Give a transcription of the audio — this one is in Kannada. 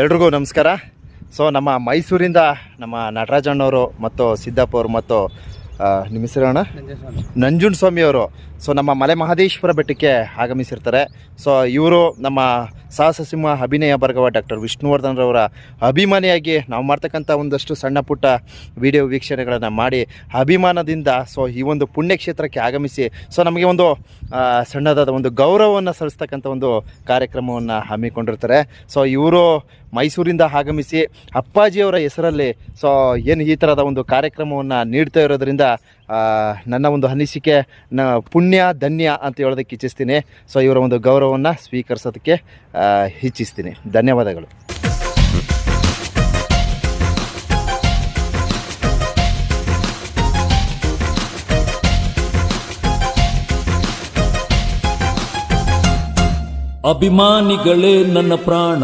ಎಲ್ರಿಗೂ ನಮಸ್ಕಾರ. ಸೊ ನಮ್ಮ ಮೈಸೂರಿಂದ ನಮ್ಮ ನಟರಾಜಣ್ಣವರು ಮತ್ತು ಸಿದ್ದಪ್ಪ ಅವರು ಮತ್ತು ನಿಮ್ಮ ಹೆಸರೋಣ ನಂಜುನ್ ಸ್ವಾಮಿಯವರು ಸೊ ನಮ್ಮ ಮಲೆ ಮಹದೇಶ್ವರ ಬೆಟ್ಟಕ್ಕೆ ಆಗಮಿಸಿರ್ತಾರೆ. ಸೊ ಇವರು ನಮ್ಮ ಸಾಹಸ ಸಿಂಹ ಅಭಿನಯ ಬರ್ಗವ ಡಾಕ್ಟರ್ ವಿಷ್ಣುವರ್ಧನ್ ರವರ ಅಭಿಮಾನಿಯಾಗಿ ನಾವು ಮಾಡ್ತಕ್ಕಂಥ ಒಂದಷ್ಟು ಸಣ್ಣ ಪುಟ್ಟ ವಿಡಿಯೋ ವೀಕ್ಷಣೆಗಳನ್ನು ಮಾಡಿ ಅಭಿಮಾನದಿಂದ ಸೊ ಈ ಒಂದು ಪುಣ್ಯಕ್ಷೇತ್ರಕ್ಕೆ ಆಗಮಿಸಿ ಸೊ ನಮಗೆ ಒಂದು ಸಣ್ಣದಾದ ಒಂದು ಗೌರವವನ್ನು ಸಲ್ಲಿಸ್ತಕ್ಕಂಥ ಒಂದು ಕಾರ್ಯಕ್ರಮವನ್ನು ಹಮ್ಮಿಕೊಂಡಿರ್ತಾರೆ. ಸೊ ಇವರು ಮೈಸೂರಿಂದ ಆಗಮಿಸಿ ಅಪ್ಪಾಜಿಯವರ ಹೆಸರಲ್ಲಿ ಸೊ ಏನು ಈ ಥರದ ಒಂದು ಕಾರ್ಯಕ್ರಮವನ್ನು ನೀಡ್ತಾ ಇರೋದ್ರಿಂದ ನನ್ನ ಒಂದು ಅನಿಸಿಕೆ, ನ, ಪುಣ್ಯ, ಧನ್ಯ ಅಂತ ಹೇಳೋದಕ್ಕೆ ಇಚ್ಛಿಸ್ತೀನಿ. ಸೊ ಇವರ ಒಂದು ಗೌರವವನ್ನು ಸ್ವೀಕರಿಸೋದಕ್ಕೆ ಇಚ್ಛಿಸ್ತೀನಿ. ಧನ್ಯವಾದಗಳು. ಅಭಿಮಾನಿಗಳೇ ನನ್ನ ಪ್ರಾಣ.